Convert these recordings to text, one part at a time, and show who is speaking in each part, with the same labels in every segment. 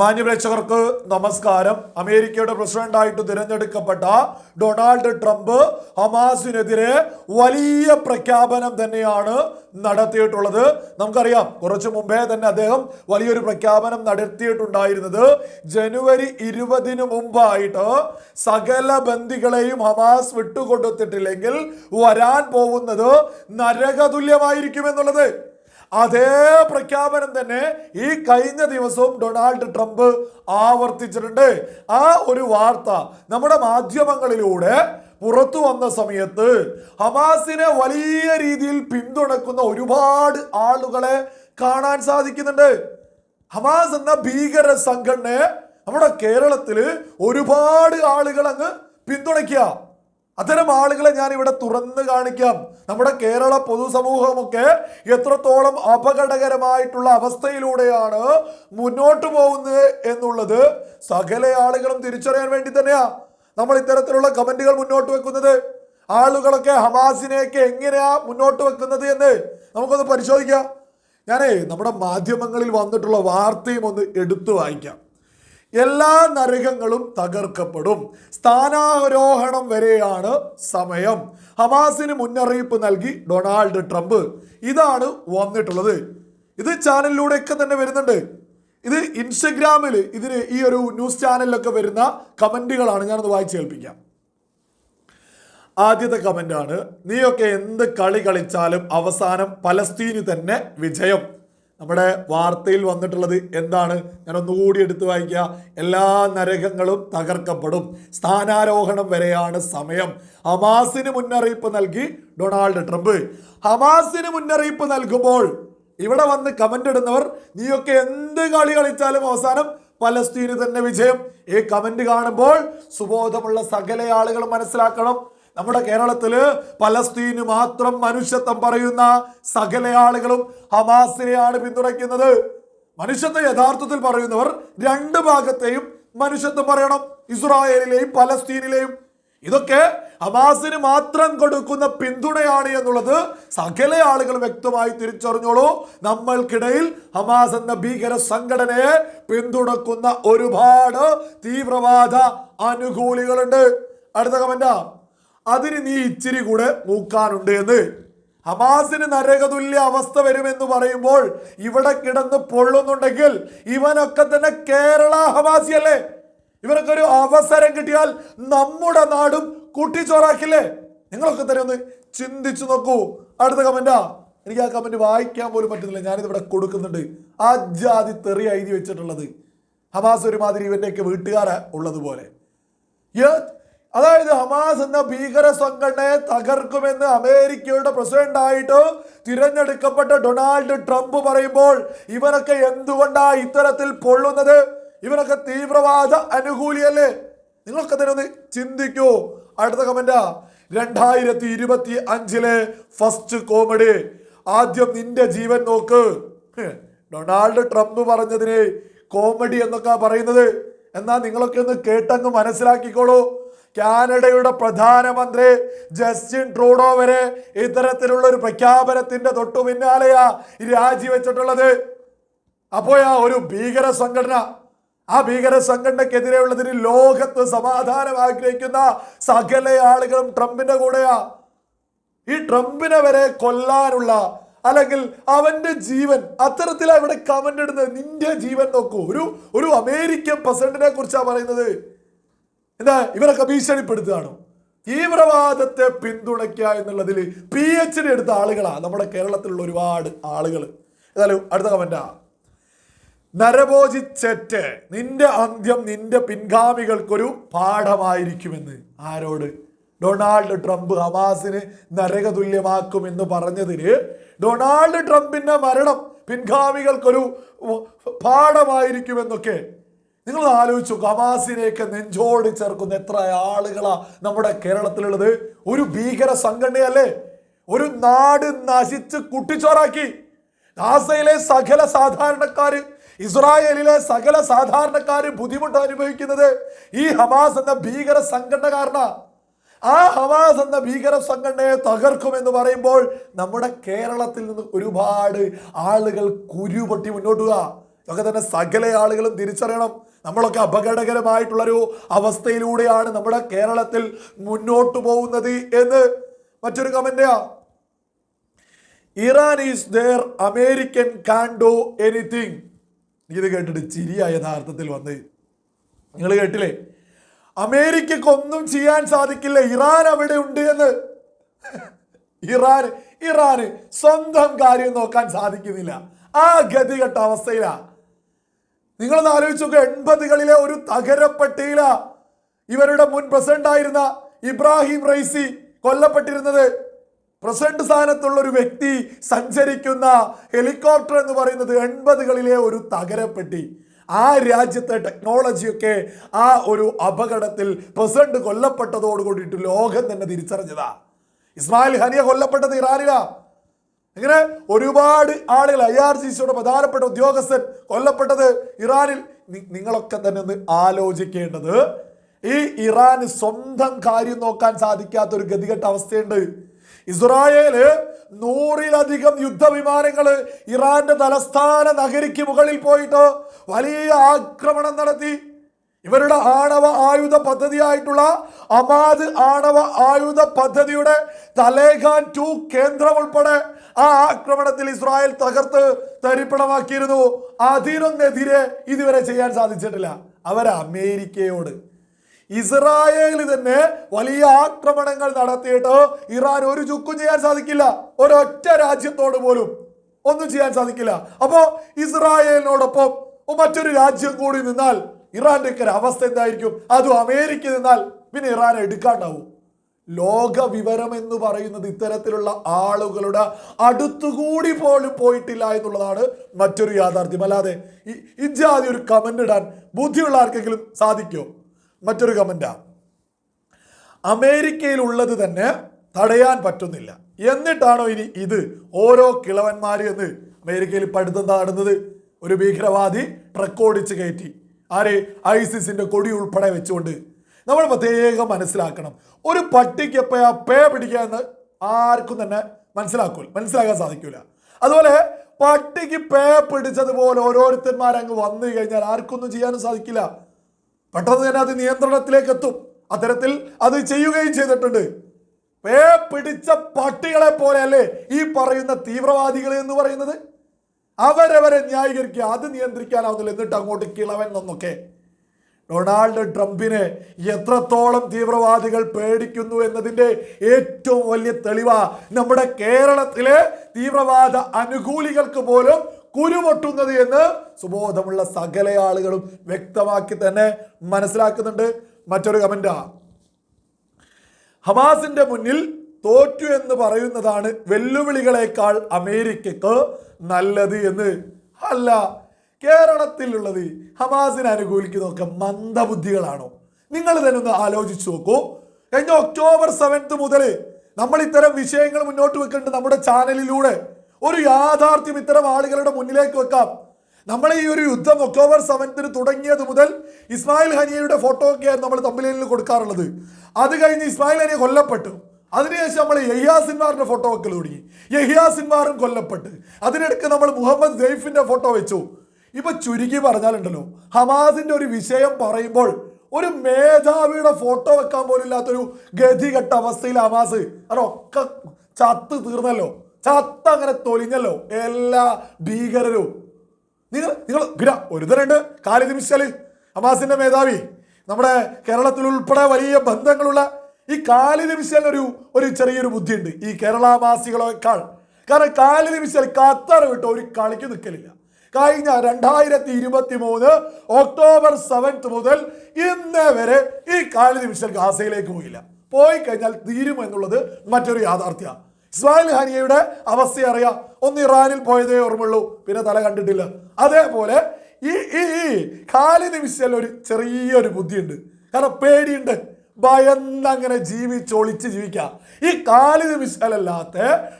Speaker 1: മാന്യപ്രേക്ഷകർക്ക് നമസ്കാരം. അമേരിക്കയുടെ പ്രസിഡന്റായിട്ട് തിരഞ്ഞെടുക്കപ്പെട്ട ഡൊണാൾഡ് ട്രംപ് ഹമാസിനെതിരെ വലിയ പ്രഖ്യാപനം തന്നെയാണ് നടത്തിയിട്ടുള്ളത്. നമുക്കറിയാം കുറച്ചു മുമ്പേ തന്നെ അദ്ദേഹം വലിയൊരു പ്രഖ്യാപനം നടത്തിയിട്ടുണ്ടായിരുന്നത്. ജനുവരി ഇരുപതിന് മുമ്പായിട്ട് സകല ബന്ദികളെയും ഹമാസ് വിട്ടുകൊടുത്തിട്ടില്ലെങ്കിൽ വരാൻ പോകുന്നത് നരകതുല്യമായിരിക്കുമെന്നുള്ളത് അതേ പ്രഖ്യാപനം തന്നെ ഈ കഴിഞ്ഞ ദിവസവും ഡൊണാൾഡ് ട്രംപ് ആവർത്തിച്ചിട്ടുണ്ട്. ആ ഒരു വാർത്ത നമ്മുടെ മാധ്യമങ്ങളിലൂടെ പുറത്തു വന്ന സമയത്ത് ഹമാസിനെ വലിയ രീതിയിൽ പിന്തുണക്കുന്ന ഒരുപാട് ആളുകളെ കാണാൻ സാധിക്കുന്നുണ്ട്. ഹമാസ് എന്ന ഭീകര സംഘടനയെ നമ്മുടെ കേരളത്തിൽ ഒരുപാട് ആളുകൾ അങ്ങ് പിന്തുണയ്ക്കുക. അത്തരം ആളുകളെ ഞാൻ ഇവിടെ തുറന്നു കാണിക്കാം. നമ്മുടെ കേരള പൊതുസമൂഹമൊക്കെ എത്രത്തോളം അപകടകരമായിട്ടുള്ള അവസ്ഥയിലൂടെയാണ് മുന്നോട്ട് പോകുന്നത് എന്നുള്ളത് സകല ആളുകളും തിരിച്ചറിയാൻ വേണ്ടി തന്നെയാ നമ്മൾ ഇത്തരത്തിലുള്ള കമന്റുകൾ മുന്നോട്ട് വെക്കുന്നത്. ആളുകളൊക്കെ ഹമാസിനെയൊക്കെ എങ്ങനെയാ മുന്നോട്ട് വെക്കുന്നത് എന്ന് നമുക്കൊന്ന് പരിശോധിക്കാം. ഞാനേ നമ്മുടെ മാധ്യമങ്ങളിൽ വന്നിട്ടുള്ള വാർത്തയും ഒന്ന് എടുത്തു വായിക്കാം. എല്ലാ നരകങ്ങളും തകർക്കപ്പെടും. സ്ഥാനാരോഹണം വരെയാണ് സമയം. ഹമാസിന് മുന്നറിയിപ്പ് നൽകി ഡൊണാൾഡ് ട്രംപ്. ഇതാണ് വന്നിട്ടുള്ളത്. ഇത് ചാനലിലൂടെയൊക്കെ തന്നെ വരുന്നുണ്ട്. ഇത് ഇൻസ്റ്റഗ്രാമിൽ ഇതിന് ഈ ഒരു ന്യൂസ് ചാനലിലൊക്കെ വരുന്ന കമന്റുകളാണ് ഞാനത് വായിച്ച് കേൾപ്പിക്കാം. ആദ്യത്തെ കമന്റാണ് നീയൊക്കെ എന്ത് കളി കളിച്ചാലും അവസാനം പലസ്തീന് തന്നെ വിജയം. നമ്മുടെ വാർത്തയിൽ വന്നിട്ടുള്ളത് എന്താണ്? ഞാൻ ഒന്നുകൂടി എടുത്തു വായിക്കുക. എല്ലാ നരകങ്ങളും തകർക്കപ്പെടും. സ്ഥാനാരോഹണം വരെയാണ് സമയം. ഹമാസിന് മുന്നറിയിപ്പ് നൽകി ഡൊണാൾഡ് ട്രംപ്. ഹമാസിന് മുന്നറിയിപ്പ് നൽകുമ്പോൾ ഇവിടെ വന്ന് കമന്റ് ഇടുന്നവർ നീയൊക്കെ എന്ത് കളി കളിച്ചാലും അവസാനം പലസ്തീന് തന്നെ വിജയം. ഈ കമന്റ് കാണുമ്പോൾ സുബോധമുള്ള സകല ആളുകൾ മനസ്സിലാക്കണം. നമ്മുടെ കേരളത്തിൽ പലസ്തീന് മാത്രം മനുഷ്യത്വം പറയുന്ന സകല ആളുകളും ഹമാസിനെയാണ് പിന്തുണയ്ക്കുന്നത്. മനുഷ്യത്വം യഥാർത്ഥത്തിൽ പറയുന്നവർ രണ്ട് ഭാഗത്തെയും മനുഷ്യത്വം പറയണം. ഇസ്രായേലിലെയും പലസ്തീനിലെയും. ഇതൊക്കെ ഹമാസിന് മാത്രം കൊടുക്കുന്ന പിന്തുണയാണ് എന്നുള്ളത് സകല ആളുകൾ വ്യക്തമായി തിരിച്ചറിഞ്ഞോളൂ. നമ്മൾക്കിടയിൽ ഹമാസ് എന്ന ഭീകര സംഘടനയെ പിന്തുണക്കുന്ന ഒരുപാട് തീവ്രവാദ അനുകൂലികളുണ്ട്. അടുത്ത കമന്റാ അതിന് നീ ഇച്ചിരി കൂടെ മൂക്കാനുണ്ട് എന്ന്. ഹമാസിന് നരകതുല്യ അവസ്ഥ വരുമെന്ന് പറയുമ്പോൾ ഇവിടെ കിടന്ന് പൊള്ളുന്നുണ്ടെങ്കിൽ ഇവനൊക്കെ തന്നെ കേരള ഹമാസിയല്ലേ അല്ലേ? ഒരു അവസരം കിട്ടിയാൽ നമ്മുടെ നാടും കൂട്ടിച്ചോറാക്കില്ലേ? നിങ്ങളൊക്കെ തന്നെ ഒന്ന് ചിന്തിച്ചു നോക്കൂ. അടുത്ത കമന്റാ എനിക്ക് ആ കമന്റ് വായിക്കാൻ പോലും പറ്റുന്നില്ല. ഞാനിത് ഇവിടെ കൊടുക്കുന്നുണ്ട്. ആ ജാതി തെറി എഴുതി വെച്ചിട്ടുള്ളത്. ഹമാസ് ഒരുമാതിരി ഇവന്റെയൊക്കെ വീട്ടുകാരാ ഉള്ളതുപോലെ. അതായത് ഹമാസ് എന്ന ഭീകര സംഘടനയെ തകർക്കുമെന്ന് അമേരിക്കയുടെ പ്രസിഡന്റ് ആയിട്ട് തിരഞ്ഞെടുക്കപ്പെട്ട ഡൊണാൾഡ് ട്രംപ് പറയുമ്പോൾ ഇവരൊക്കെ എന്തുകൊണ്ടാ ഇത്തരത്തിൽ പൊള്ളുന്നത്? ഇവരൊക്കെ തീവ്രവാദ അനുകൂലിയല്ലേ? നിങ്ങൾക്ക് തന്നെ ഒന്ന് ചിന്തിക്കൂ. അടുത്ത കമന്റാ രണ്ടായിരത്തി ഇരുപത്തി അഞ്ചിലെ ഫസ്റ്റ് കോമഡി ആദ്യം നിന്റെ ജീവൻ നോക്ക്. ഡൊണാൾഡ് ട്രംപ് പറഞ്ഞതിന് കോമഡി എന്നൊക്കെ പറയുന്നത്. എന്നാൽ നിങ്ങളൊക്കെ ഒന്ന് കേട്ടങ്ങ് മനസ്സിലാക്കിക്കോളൂ. കാനഡയുടെ പ്രധാനമന്ത്രി ജസ്റ്റിൻ ട്രൂഡോ വരെ ഇത്തരത്തിലുള്ള ഒരു പ്രഖ്യാപനത്തിന്റെ തൊട്ടു പിന്നാലെയാ രാജിവെച്ചിട്ടുള്ളത്. ആ ഒരു ഭീകര സംഘടന ആ ഭീകര സംഘടനക്കെതിരെയുള്ളതിന് ലോകത്ത് സമാധാനം ആഗ്രഹിക്കുന്ന സകല ആളുകളും ട്രംപിന്റെ കൂടെയാ. ഈ ട്രംപിനെ വരെ കൊല്ലാനുള്ള അല്ലെങ്കിൽ അവന്റെ ജീവൻ അത്തരത്തിലാണ് ഇവിടെ കമന്റ് ഇടുന്നത്. നിന്റെ ജീവൻ നോക്കൂ. ഒരു ഒരു അമേരിക്കൻ പ്രസിഡന്റിനെ കുറിച്ചാണ് പറയുന്നത്. എന്താ? ഇവരൊക്കെ ഭീഷണിപ്പെടുത്തുകയാണ്? തീവ്രവാദത്തെ പിന്തുണയ്ക്കുക എന്നുള്ളതിൽ പി എച്ച് ഡി എടുത്ത ആളുകളാണ് നമ്മുടെ കേരളത്തിലുള്ള ഒരുപാട് ആളുകൾ എന്നാലും അടുത്ത കമന്റാ നരഭോജിച്ചെറ്റ് നിന്റെ അന്ത്യം നിന്റെ പിൻഗാമികൾക്കൊരു പാഠമായിരിക്കുമെന്ന്. ആരോട്? ഡൊണാൾഡ് ട്രംപ് ഹമാസിന് നരകതുല്യമാക്കുമെന്ന് പറഞ്ഞതിന് ഡൊണാൾഡ് ട്രംപിന്റെ മരണം പിൻഗാമികൾക്കൊരു പാഠമായിരിക്കുമെന്നൊക്കെ നിങ്ങൾ ആലോചിച്ചു ഹമാസിനെയൊക്കെ നെഞ്ചോട് ചേർക്കുന്ന എത്ര ആളുകളാ നമ്മുടെ കേരളത്തിലുള്ളത്. ഒരു ഭീകര സംഘടനയല്ലേ? ഒരു നാട് നശിച്ച് കുട്ടിച്ചോറാക്കി. ഗാസയിലെ സകല സാധാരണക്കാർ ഇസ്രായേലിലെ സകല സാധാരണക്കാർ ബുദ്ധിമുട്ട് അനുഭവിക്കുന്നത് ഈ ഹമാസ് എന്ന ഭീകര സംഘടന കാരണ ആ ഹമാസ് എന്ന ഭീകര സംഘടനയെ തകർക്കുമെന്ന് പറയുമ്പോൾ നമ്മുടെ കേരളത്തിൽ നിന്ന് ഒരുപാട് ആളുകൾ കുരുപൊട്ടി മുന്നോട്ടുക ഇതൊക്കെ തന്നെ സകല ആളുകളും തിരിച്ചറിയണം. നമ്മളൊക്കെ അപകടകരമായിട്ടുള്ളൊരു അവസ്ഥയിലൂടെയാണ് നമ്മുടെ കേരളത്തിൽ മുന്നോട്ട് പോകുന്നത് എന്ന് മറ്റൊരു കമന്റാ Iran is there American can do anything ഇത് കേട്ടിട്ട് ചിരിയ യഥാർത്ഥത്തിൽ വന്ന്. നിങ്ങൾ കേട്ടില്ലേ? അമേരിക്കക്കൊന്നും ചെയ്യാൻ സാധിക്കില്ല. ഇറാൻ അവിടെ ഉണ്ട് എന്ന്. ഇറാൻ ഇറാന് സ്വന്തം കാര്യം നോക്കാൻ സാധിക്കുന്നില്ല. ആ ഗതികെട്ട അവസ്ഥയിലാ. നിങ്ങളൊന്ന് ആലോചിച്ച് നോക്കുക എൺപതുകളിലെ ഒരു തകരപ്പെട്ടിയില ഇവരുടെ മുൻ പ്രസിഡന്റ് ആയിരുന്ന ഇബ്രാഹിം റൈസി കൊല്ലപ്പെട്ടിരുന്നത്. പ്രസിഡന്റ് സ്ഥാനത്തുള്ള ഒരു വ്യക്തി സഞ്ചരിക്കുന്ന ഹെലികോപ്റ്റർ എന്ന് പറയുന്നത് എൺപതുകളിലെ ഒരു തകരപ്പെട്ടി. ആ രാജ്യത്തെ ടെക്നോളജിയൊക്കെ ആ ഒരു അപകടത്തിൽ പ്രസിഡന്റ് കൊല്ലപ്പെട്ടതോടുകൂടിയിട്ട് ലോകം തന്നെ തിരിച്ചറിഞ്ഞതാ. ഇസ്മായിൽ ഹനിയ കൊല്ലപ്പെട്ടത് ഇറാനിലാ. ഇങ്ങനെ ഒരുപാട് ആളുകൾ ഐ ആർ സി സിയുടെ പ്രധാനപ്പെട്ട ഉദ്യോഗസ്ഥൻ കൊല്ലപ്പെട്ടത് ഇറാനിൽ. നിങ്ങളൊക്കെ തന്നെ ഒന്ന് ആലോചിക്കേണ്ടത് ഈ ഇറാന് സ്വന്തം കാര്യം നോക്കാൻ സാധിക്കാത്ത ഒരു ഗതികെട്ട അവസ്ഥയുണ്ട്. ഇസ്രായേൽ നൂറിലധികം യുദ്ധവിമാനങ്ങൾ ഇറാന്റെ തലസ്ഥാന നഗരിക്ക് മുകളിൽ പോയിട്ട് വലിയ ആക്രമണം നടത്തി. ഇവരുടെ ആണവ ആയുധ പദ്ധതിയായിട്ടുള്ള അമാദ് ആണവ ആയുധ പദ്ധതിയുടെ തലേഖാൻ ടു കേന്ദ്രം ഉൾപ്പെടെ ആ ആക്രമണത്തിൽ ഇസ്രായേൽ തകർത്ത് തരിപ്പണമാക്കിയിരുന്നു. അതിനൊന്നെതിരെ ഇതുവരെ ചെയ്യാൻ സാധിച്ചിട്ടില്ല. അവർ അമേരിക്കയോട്. ഇസ്രായേൽ തന്നെ വലിയ ആക്രമണങ്ങൾ നടത്തിയിട്ട് ഇറാൻ ഒരു ചുക്കും ചെയ്യാൻ സാധിക്കില്ല. ഒരൊറ്റ രാജ്യത്തോട് പോലും ഒന്നും ചെയ്യാൻ സാധിക്കില്ല. അപ്പോ ഇസ്രായേലിനോടൊപ്പം മറ്റൊരു രാജ്യം കൂടി നിന്നാൽ ഒരു അവസ്ഥ എന്തായിരിക്കും? അതും അമേരിക്ക നിന്നാൽ പിന്നെ ഇറാൻ എടുക്കാണ്ടാവും. ലോക വിവരം എന്ന് പറയുന്നത് ഇത്തരത്തിലുള്ള ആളുകളുടെ അടുത്തുകൂടി പോലും പോയിട്ടില്ല എന്നുള്ളതാണ് മറ്റൊരു യാഥാർത്ഥ്യം. അല്ലാതെ ഈ- ഇജാതി ഒരു കമന്റ് ഇടാൻ ബുദ്ധിയുള്ള ആർക്കെങ്കിലും സാധിക്കോ? മറ്റൊരു കമന്റാ അമേരിക്കയിലുള്ളത് തന്നെ തടയാൻ പറ്റുന്നില്ല. എന്നിട്ടാണോ ഇനി ഇത് ഓരോ കിളവന്മാര് എന്ന് അമേരിക്കയിൽ പഠിത്തം താടുന്നത്? ഒരു ഭീകരവാദി ട്രക്കോടിച്ച് കയറ്റി. ആരെ? ഐസിസിന്റെ കൊടി ഉൾപ്പെടെ വെച്ചുകൊണ്ട് നമ്മൾ പ്രത്യേകം മനസ്സിലാക്കണം. ഒരു പട്ടിക്ക് എപ്പോഴാ പേ പിടിക്കുക എന്ന് ആർക്കും തന്നെ മനസ്സിലാക്കൂല മനസ്സിലാക്കാൻ സാധിക്കൂല. അതുപോലെ പട്ടിക്ക് പേ പിടിച്ചതുപോലെ ഓരോരുത്തന്മാരങ്ങ് വന്നു കഴിഞ്ഞാൽ ആർക്കൊന്നും ചെയ്യാനും സാധിക്കില്ല. പെട്ടെന്ന് തന്നെ അത് നിയന്ത്രണത്തിലേക്ക് എത്തും. അത്തരത്തിൽ അത് ചെയ്യുകയും ചെയ്തിട്ടുണ്ട്. പേ പിടിച്ച പട്ടികളെ പോലെ അല്ലേ ഈ പറയുന്ന തീവ്രവാദികൾ എന്ന് പറയുന്നത്? അവരവരെ ന്യായീകരിക്കുക അത് നിയന്ത്രിക്കാനാവുന്നില്ല. എന്നിട്ട് അങ്ങോട്ട് കിളവൻ എന്നൊക്കെ ഡൊണാൾഡ് ട്രംപിനെ എത്രത്തോളം തീവ്രവാദികൾ പേടിക്കുന്നു എന്നതിന്റെ ഏറ്റവും വലിയ തെളിവ നമ്മുടെ കേരളത്തിലെ തീവ്രവാദ അനുകൂലികൾക്ക് പോലും കുരുമൊട്ടുന്നത് എന്ന് സുബോധമുള്ള സകല ആളുകളും വ്യക്തമാക്കി തന്നെ മനസ്സിലാക്കുന്നുണ്ട്. മറ്റൊരു കമന്റാ ഹമാസിന്റെ മുന്നിൽ തോറ്റു എന്ന് പറയുന്നതാണ് വെല്ലുവിളികളെക്കാൾ അമേരിക്കക്ക് നല്ലത് എന്ന്. അല്ല കേരളത്തിലുള്ളത് ഹമാസിനെ അനുകൂലിക്കുന്നതൊക്കെ മന്ദബുദ്ധികളാണോ? നിങ്ങൾ തന്നെ ഒന്ന് ആലോചിച്ച് നോക്കൂ. കഴിഞ്ഞ ഒക്ടോബർ സെവൻത്ത് മുതൽ നമ്മൾ ഇത്തരം വിഷയങ്ങൾ മുന്നോട്ട് വെക്കേണ്ടത് നമ്മുടെ ചാനലിലൂടെ ഒരു യാഥാർത്ഥ്യം ഇത്തരം ആളുകളുടെ മുന്നിലേക്ക് വെക്കാം. നമ്മൾ ഈ ഒരു യുദ്ധം ഒക്ടോബർ സെവൻത്തിന് തുടങ്ങിയത് മുതൽ ഇസ്മായിൽ ഹനിയയുടെ ഫോട്ടോ ഒക്കെയായിരുന്നു നമ്മൾ തമ്പിലേനിൽ കൊടുക്കാറുള്ളത്. അത് കഴിഞ്ഞ് ഇസ്മായിൽ ഹനിയ കൊല്ലപ്പെട്ടു. അതിനുശേഷം നമ്മൾ യഹിയാസിൻമാറിന്റെ ഫോട്ടോ വെക്കൽ തുടങ്ങി യഹിയാസിൻമാറും കൊല്ലപ്പെട്ട്. അതിനിടയ്ക്ക് നമ്മൾ മുഹമ്മദ് സെയ്ഫിന്റെ ഫോട്ടോ വെച്ചു. ഇപ്പൊ ചുരുക്കി പറഞ്ഞാലുണ്ടല്ലോ ഹമാസിന്റെ ഒരു വിഷയം പറയുമ്പോൾ ഒരു മേധാവിയുടെ ഫോട്ടോ വെക്കാൻ പോലും ഇല്ലാത്തൊരു ഗതികെട്ട അവസ്ഥയിൽ ഹമാസ് അതൊക്കെ ചത്ത് തീർന്നല്ലോ. ചത്ത് അങ്ങനെ തൊലിഞ്ഞല്ലോ എല്ലാ ഭീകരരും. നിങ്ങൾ നിങ്ങൾ ഒരു ഒരുതരുണ്ട് കാലിദ് മിഷൽ ഹമാസിന്റെ മേധാവി. നമ്മുടെ കേരളത്തിൽ ഉൾപ്പെടെ വലിയ ബന്ധങ്ങളുള്ള ഈ കാലിദ് മിഷലിന് ഒരു ഒരു ചെറിയൊരു ബുദ്ധിയുണ്ട്. ഈ കേരളവാസികളെക്കാൾ കാരണം കാലിദ് മിഷൽ ഖത്തർ വിട്ട് ഒരു കളിക്ക് നിൽക്കലില്ല. കഴിഞ്ഞ രണ്ടായിരത്തി ഇരുപത്തി മൂന്ന് ഒക്ടോബർ സെവൻത്ത് മുതൽ ഇന്ന് വരെ ഈ കാലിദ് മിഷൽ ഗാസയിലേക്ക് പോയില്ല. പോയി കഴിഞ്ഞാൽ തീരും എന്നുള്ളത് മറ്റൊരു യാഥാർത്ഥ്യമാണ് ഇസ്മായിൽ ഹാനിയയുടെ അവസ്ഥ അറിയാം. ഒന്ന് ഇറാനിൽ പോയതേ ഓർമ്മയുള്ളൂ. പിന്നെ തല കണ്ടിട്ടില്ല. അതേപോലെ ഈ ഈ ഈ ഖാലിദ് മിഷൽ ഒരു ചെറിയൊരു ബുദ്ധിയുണ്ട്. കാരണം പേടിയുണ്ട്. ഭയന്നങ്ങനെ ജീവിച്ചൊളിച്ച് ജീവിക്കാം. ഈ കാലിദ് മിഷൽ അല്ലാത്ത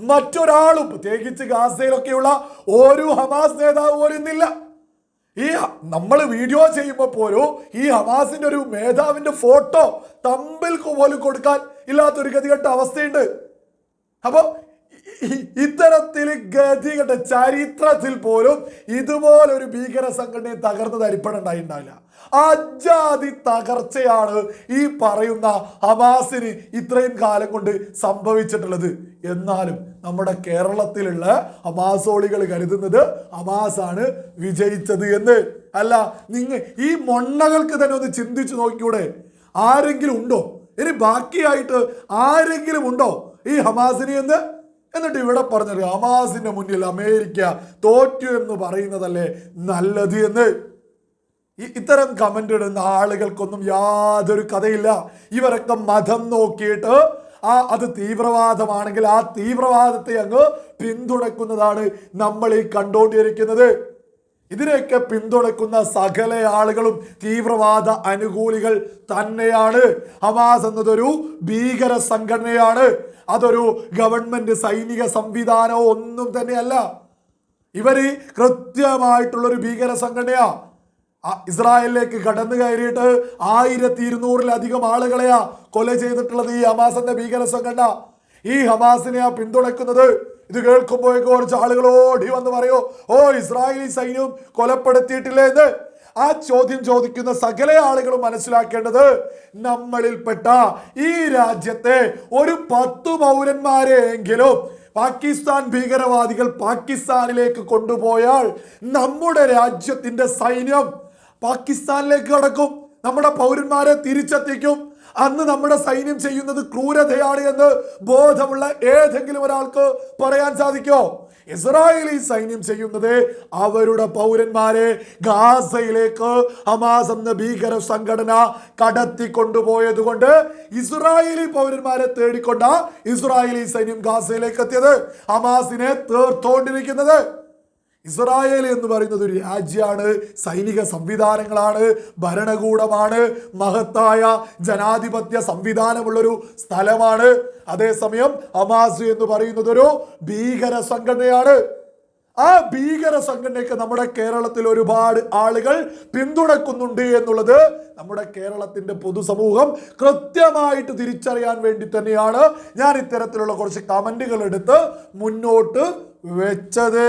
Speaker 1: മറ്റൊരാളും പ്രത്യേകിച്ച് ഗാസയിലൊക്കെയുള്ള ഒരു ഹമാസ് നേതാവ് പോലും ഇന്നില്ല. ഈ നമ്മൾ വീഡിയോ ചെയ്യുമ്പോൾ പോലും ഈ ഹമാസിന്റെ ഒരു മേധാവിന്റെ ഫോട്ടോ തമ്പിൽ പോലും കൊടുക്കാൻ ഇല്ലാത്തൊരു ഗതികെട്ട അവസ്ഥയുണ്ട്. അപ്പോൾ ഇത്തരത്തിൽ ഗതികെട്ട ചരിത്രത്തിൽ പോലും ഇതുപോലൊരു ഭീകര സംഘടനയെ തകർന്ന് തരിപ്പണുണ്ടായിണ്ടാവില്ല അജാതി തകർച്ചയാണ് ഈ പറയുന്ന ഹമാസിന് ഇത്രയും കാലം കൊണ്ട് സംഭവിച്ചിട്ടുള്ളത്. എന്നാലും നമ്മുടെ കേരളത്തിലുള്ള ഹമാസോളികൾ കരുതുന്നത് ഹമാസാണ് വിജയിച്ചത് എന്ന്. അല്ല നിങ്ങൾ ഈ മൊണ്ണകൾക്ക് തന്നെ ഒന്ന് ചിന്തിച്ചു നോക്കിയൂടെ ആരെങ്കിലും ഉണ്ടോ? ഇനി ബാക്കിയായിട്ട് ആരെങ്കിലും ഉണ്ടോ ഈ ഹമാസിനെ എന്ന്? എന്നിട്ട് ഇവിടെ പറഞ്ഞത് ഹമാസിന്റെ മുന്നിൽ അമേരിക്ക തോറ്റു എന്ന് പറയുന്നതല്ലേ നല്ലത് എന്ന്. ഇത്തരം കമന്റ് ഇടുന്ന ആളുകൾക്കൊന്നും യാതൊരു കഥയില്ല. ഇവരൊക്കെ മതം നോക്കിയിട്ട് ആ അത് തീവ്രവാദമാണെങ്കിൽ ആ തീവ്രവാദത്തെ അങ്ങ് പിന്തുണക്കുന്നതാണ് നമ്മൾ ഈ കണ്ടുകൊണ്ടിരിക്കുന്നത്. ഇതിനെയൊക്കെ പിന്തുണക്കുന്ന സകല ആളുകളും തീവ്രവാദ അനുകൂലികൾ തന്നെയാണ്. ഹമാസ് എന്നതൊരു ഭീകര സംഘടനയാണ്. അതൊരു ഗവൺമെന്റ് സൈനിക സംവിധാനമോ ഒന്നും തന്നെയല്ല. ഇവർ കൃത്യമായിട്ടുള്ളൊരു ഭീകര സംഘടനയാ. ഇസ്രായേലിലേക്ക് കടന്നു കയറിയിട്ട് ആയിരത്തി ഇരുന്നൂറിലധികം ആളുകളെയാ കൊല ചെയ്തിട്ടുള്ളത് ഈ ഹമാസിന്റെ ഭീകര സംഘടന. ഈ ഹമാസിനെയാ പിന്തുണക്കുന്നത് ഇത് കേൾക്കുമ്പോഴേക്കും കുറച്ച് ആളുകൾ ഓടി വന്ന് പറയോ ഓ ഇസ്രായേലി സൈന്യം കൊലപ്പെടുത്തിയിട്ടില്ലേ എന്ന്? ആ ചോദ്യം ചോദിക്കുന്ന സകല ആളുകളും മനസ്സിലാക്കേണ്ടത് നമ്മളിൽപ്പെട്ട ഈ രാജ്യത്തെ ഒരു പത്തു പൗരന്മാരെയെങ്കിലും പാകിസ്ഥാൻ ഭീകരവാദികൾ പാകിസ്ഥാനിലേക്ക് കൊണ്ടുപോയാൽ നമ്മുടെ രാജ്യത്തിന്റെ സൈന്യം പാകിസ്ഥാനിലേക്ക് കടക്കും നമ്മുടെ പൗരന്മാരെ തിരിച്ചെത്തിക്കും. അന്ന് നമ്മുടെ സൈന്യം ചെയ്യുന്നത് ക്രൂരതയാണ് എന്ന് ബോധമുള്ള ഏതെങ്കിലും ഒരാൾക്ക് പറയാൻ സാധിക്കോ? ഇസ്രായേലി സൈന്യം ചെയ്യുന്നത് അവരുടെ പൗരന്മാരെ ഗാസയിലേക്ക് ഹമാസ് എന്ന ഭീകര സംഘടന കടത്തി കൊണ്ടുപോയത് കൊണ്ട് ഇസ്രായേലി പൗരന്മാരെ തേടിക്കൊണ്ട ഇസ്രായേലി സൈന്യം ഗാസയിലേക്ക് എത്തിയത്. ഹമാസിനെ തീർത്തോണ്ടിരിക്കുന്നത്. ഇസ്രായേൽ എന്ന് പറയുന്നത് ഒരു രാജ്യമാണ്. സൈനിക സംവിധാനങ്ങളാണ്. ഭരണകൂടമാണ്. മഹത്തായ ജനാധിപത്യ സംവിധാനമുള്ളൊരു സ്ഥലമാണ്. അതേസമയം അമാസ് എന്ന് പറയുന്നത് ഒരു ഭീകര സംഘടനയാണ്. ആ ഭീകര സംഘടനയ്ക്ക് നമ്മുടെ കേരളത്തിൽ ഒരുപാട് ആളുകൾ പിന്തുണക്കുന്നുണ്ട് എന്നുള്ളത് നമ്മുടെ കേരളത്തിന്റെ പൊതുസമൂഹം കൃത്യമായിട്ട് തിരിച്ചറിയാൻ വേണ്ടി തന്നെയാണ് ഞാൻ ഇത്തരത്തിലുള്ള കുറച്ച് കമന്റുകൾ എടുത്ത് മുന്നോട്ട് വെച്ചത്.